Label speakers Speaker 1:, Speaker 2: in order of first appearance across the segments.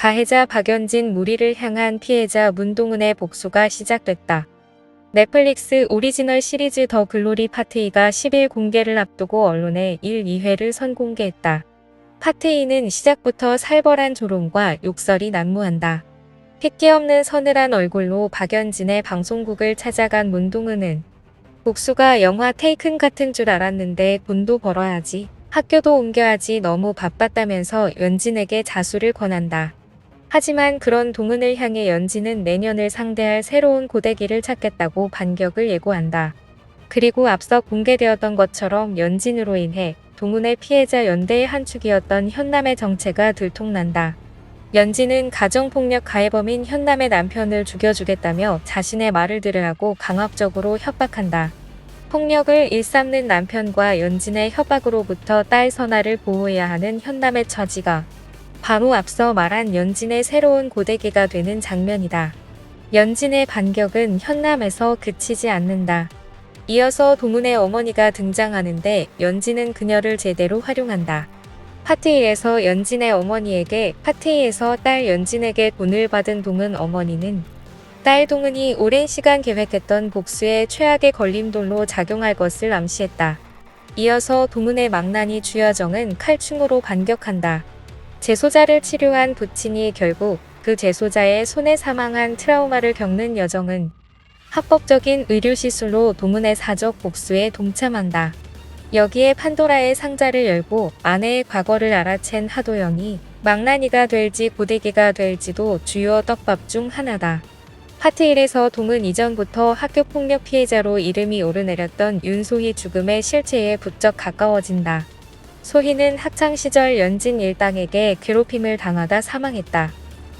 Speaker 1: 가해자 박연진 무리를 향한 피해자 문동은의 복수가 시작됐다. 넷플릭스 오리지널 시리즈 더 글로리 파트이가 10일 공개를 앞두고 언론에 1, 2회를 선공개했다. 파트이는 시작부터 살벌한 조롱과 욕설이 난무한다. 핏기 없는 서늘한 얼굴로 박연진의 방송국을 찾아간 문동은은 복수가 영화 테이큰 같은 줄 알았는데 돈도 벌어야지. 학교도 옮겨야지 너무 바빴다면서 연진에게 자수를 권한다. 하지만 그런 동은을 향해 연진은 내년을 상대할 새로운 고데기를 찾겠다고 반격을 예고한다. 그리고 앞서 공개되었던 것처럼 연진으로 인해 동은의 피해자 연대의 한 축이었던 현남의 정체가 들통난다. 연진은 가정폭력 가해범인 현남의 남편을 죽여주겠다며 자신의 말을 들으라고 강압적으로 협박한다. 폭력을 일삼는 남편과 연진의 협박으로부터 딸 선아를 보호해야 하는 현남의 처지가 바로 앞서 말한 연진의 새로운 고데기가 되는 장면이다. 연진의 반격은 현남에서 그치지 않는다. 이어서 동은의 어머니가 등장하는데 연진은 그녀를 제대로 활용한다. 파티에서 연진의 어머니에게 파티에서 딸 연진에게 돈을 받은 동은 어머니는 딸 동은이 오랜 시간 계획했던 복수의 최악의 걸림돌로 작용할 것을 암시했다. 이어서 동은의 망나니 주여정은 칼춤으로 반격한다. 재소자를 치료한 부친이 결국 그 재소자의 손에 사망한 트라우마를 겪는 여정은 합법적인 의료시술로 동은의 사적 복수에 동참한다. 여기에 판도라의 상자를 열고 아내의 과거를 알아챈 하도영이 망나니가 될지 고데기가 될지도 주요 떡밥 중 하나다. 파트일에서 동은 이전부터 학교폭력 피해자로 이름이 오르내렸던 윤소희 죽음의 실체에 부쩍 가까워진다. 소희는 학창시절 연진 일당에게 괴롭힘을 당하다 사망했다.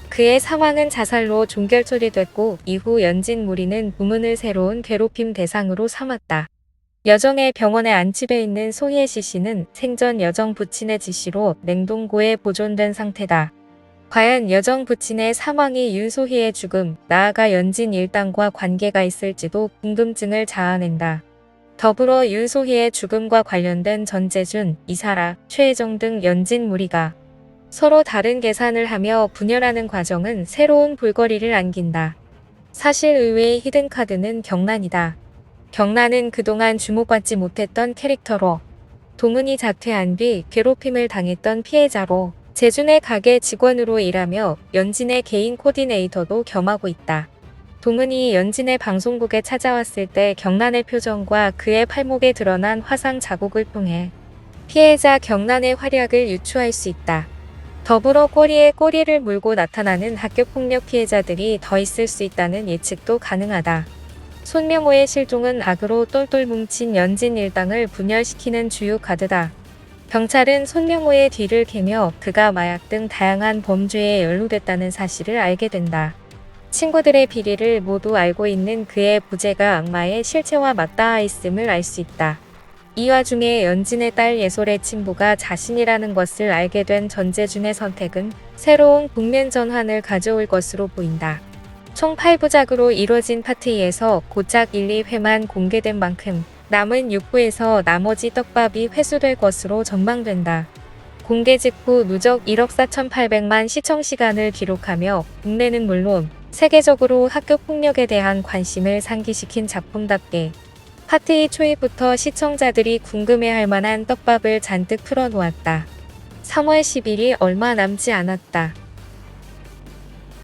Speaker 1: 그의 상황은 자살로 종결 처리됐고 이후 연진 무리는 부문을 새로운 괴롭힘 대상으로 삼았다. 여정의 병원에 안치돼 있는 소희의 지시는 생전 여정 부친의 지시로 냉동고에 보존된 상태다. 과연 여정 부친의 사망이 윤소희의 죽음, 나아가 연진 일당과 관계가 있을지도 궁금증을 자아낸다. 더불어 윤소희의 죽음과 관련된 전재준, 이사라, 최혜정 등 연진 무리가 서로 다른 계산을 하며 분열하는 과정은 새로운 볼거리를 안긴다. 사실 의외의 히든카드는 경란이다. 경란은 그동안 주목받지 못했던 캐릭터로 동은이 자퇴한 뒤 괴롭힘을 당했던 피해자로 재준의 가게 직원으로 일하며 연진의 개인 코디네이터도 겸하고 있다. 동은이 연진의 방송국에 찾아왔을 때 경란의 표정과 그의 팔목에 드러난 화상 자국을 통해 피해자 경란의 활약을 유추할 수 있다. 더불어 꼬리에 꼬리를 물고 나타나는 학교폭력 피해자들이 더 있을 수 있다는 예측도 가능하다. 손명호의 실종은 악으로 똘똘 뭉친 연진 일당을 분열시키는 주요 카드다. 경찰은 손명호의 뒤를 캐며 그가 마약 등 다양한 범죄에 연루됐다는 사실을 알게 된다. 친구들의 비리를 모두 알고 있는 그의 부재가 악마의 실체와 맞닿아 있음을 알 수 있다. 이 와중에 연진의 딸 예솔의 친부가 자신이라는 것을 알게 된 전재준의 선택은 새로운 국면 전환을 가져올 것으로 보인다. 총 8부작으로 이뤄진 파티에서 고작 1, 2회만 공개된 만큼 남은 6부에서 나머지 떡밥이 회수될 것으로 전망된다. 공개 직후 누적 1억 4,800만 시청 시간을 기록하며 국내는 물론 세계적으로 학교 폭력에 대한 관심을 상기시킨 작품답게 파티 초입부터 시청자들이 궁금해할 만한 떡밥을 잔뜩 풀어놓았다. 3월 10일이 얼마 남지 않았다.